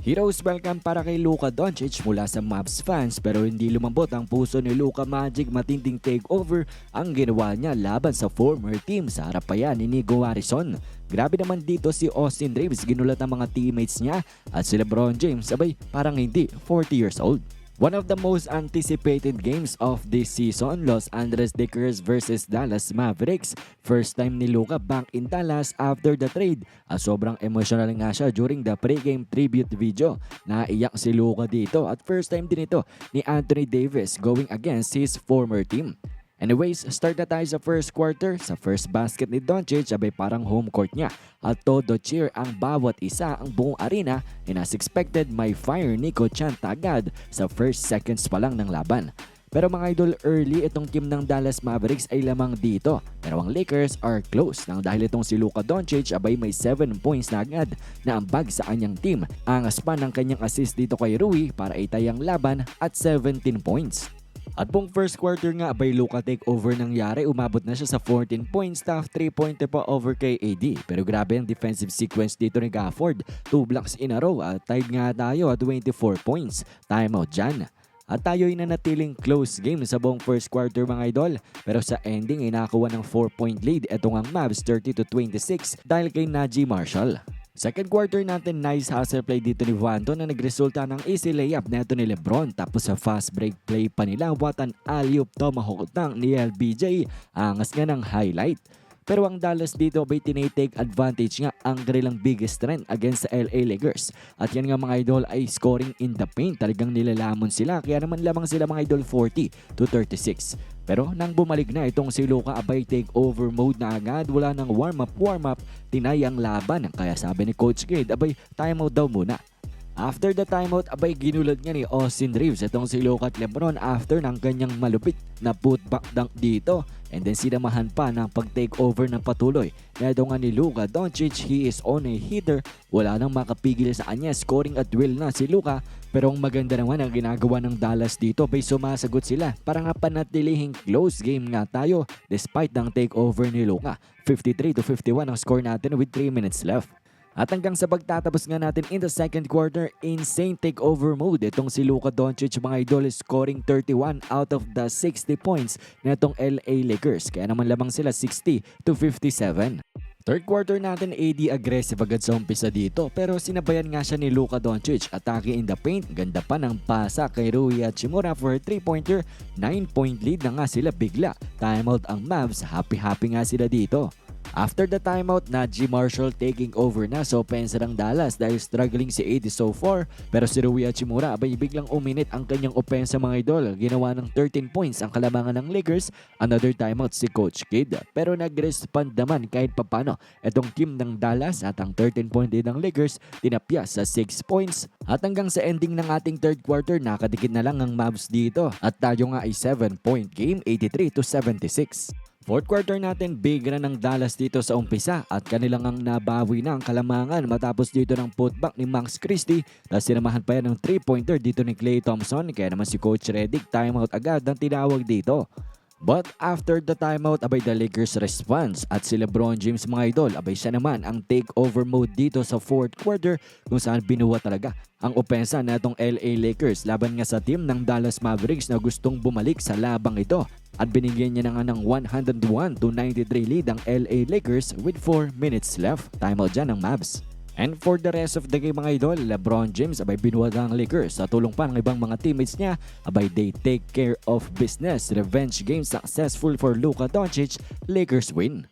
Heroes welcome para kay Luka Doncic mula sa Mavs fans pero hindi lumambot ang puso ni Luka Magic matinding takeover ang ginawa niya laban sa former team sa harap pa ni Nico Harrison. Grabe naman dito si Austin Reeves ginulat ang mga teammates niya at si Lebron James abay parang hindi 40 years old. One of the most anticipated games of this season, Los Angeles Lakers versus Dallas Mavericks. First time ni Luka back in Dallas after the trade. At sobrang emotional nga siya during the pre-game tribute video. Naiyak si Luka dito at first time din ito ni Anthony Davis going against his former team. Anyways, start na tayo sa first quarter. Sa first basket ni Doncic, abay parang home court niya. At todo cheer ang bawat isa ang buong arena and as expected, may fire Nico Chanta agad sa first seconds pa lang ng laban. Pero mga idol, early itong team ng Dallas Mavericks ay lamang dito. Pero ang Lakers are close nang dahil itong si Luka Doncic abay may 7 points na agad na ambag sa kanyang team. Angas pa ng kanyang assist dito kay Rui para itayang laban at 17 points. At buong first quarter nga by Luka takeover nangyari, umabot na siya sa 14 points, top 3 pointer pa over kay AD. Pero grabe ang defensive sequence dito ni Gafford. 2 blocks in a row at tied nga tayo at 24 points. Timeout dyan. At tayo ay nanatiling close game sa buong first quarter mga idol. Pero sa ending ay nakakuha ng 4 point lead itong ang Mavs 30 to 26 dahil kay Najee Marshall. Second quarter natin, nice hustle play dito ni Vanto na nagresulta ng easy layup neto ni Lebron. Tapos sa fast break play pa nila, what an alley-oop tomahawk dunk ni LBJ. Angas nga ng highlight. Pero ang Dallas dito ay tinitake advantage nga ang kanilang biggest strength against sa LA Lakers. At yan nga mga idol ay scoring in the paint. Talagang nilalamon sila. Kaya naman lamang sila mga idol 40 to 36. Pero nang bumalik na itong si Luka abay take over mode na agad. Wala nang warm up warm up. Tinay ang laban. Kaya sabi ni Coach Gade abay timeout daw muna. After the timeout, abay ginulad nga ni Austin Reeves itong si Luka at Lebron after ng kanyang malupit na putback dunk dito. And then sinamahan pa ng pag-take over ng patuloy. Neto nga ni Luka Doncic, he is on a hitter. Wala nang makapigil sa kanya. Scoring at will na si Luka. Pero ang maganda naman ang ginagawa ng Dallas dito bay sumasagot sila. Para nga panatilihing close game nga tayo despite ng takeover ni Luka. 53 to 51 ang score natin with 3 minutes left. At hanggang sa pagtatapos nga natin in the second quarter, insane takeover mode. Itong si Luka Doncic mga idol scoring 31 out of the 60 points na itong LA Lakers. Kaya naman lamang sila 60 to 57. Third quarter natin, AD aggressive agad sa umpisa dito pero sinabayan nga siya ni Luka Doncic. Atake in the paint, ganda pa ng pasa kay Rui Hachimura for a 3-pointer. 9-point lead na nga sila bigla. Timeout ang Mavs, happy-happy nga sila dito. After the timeout, Najee Marshall taking over na sa opensa ng Dallas dahil struggling si AD so far. Pero si Rui Hachimura abay biglang uminit ang kanyang opensa mga idol. Ginawa ng 13 points ang kalamangan ng Lakers. Another timeout si Coach Kidd. Pero nag-respond naman kahit papano itong team ng Dallas at ang 13 point lead ng Lakers tinapya sa 6 points. At hanggang sa ending ng ating third quarter, nakadikit na lang ang Mavs dito. At tayo nga ay 7 point game, 83 to 76. Fourth quarter natin, big na ng Dallas dito sa umpisa at kanilang ang nabawi na ang kalamangan matapos dito ng putback ni Max Christie na sinamahan pa yan ng 3-pointer dito ni Clay Thompson kaya naman si Coach Redick timeout agad ang tinawag dito. But after the timeout, abay the Lakers response at si Lebron James mga idol, abay siya naman ang takeover mode dito sa fourth quarter kung saan binuwa talaga ang opensa na itong LA Lakers laban nga sa team ng Dallas Mavericks na gustong bumalik sa labang ito at binigyan niya na nga ng 101 to 93 lead ang LA Lakers with 4 minutes left. Timeout dyan ng Mavs. And for the rest of the game mga idol, LeBron James abay binuwag ang Lakers sa tulong pa ng ibang mga teammates niya abay they take care of business. Revenge game successful for Luka Doncic, Lakers win.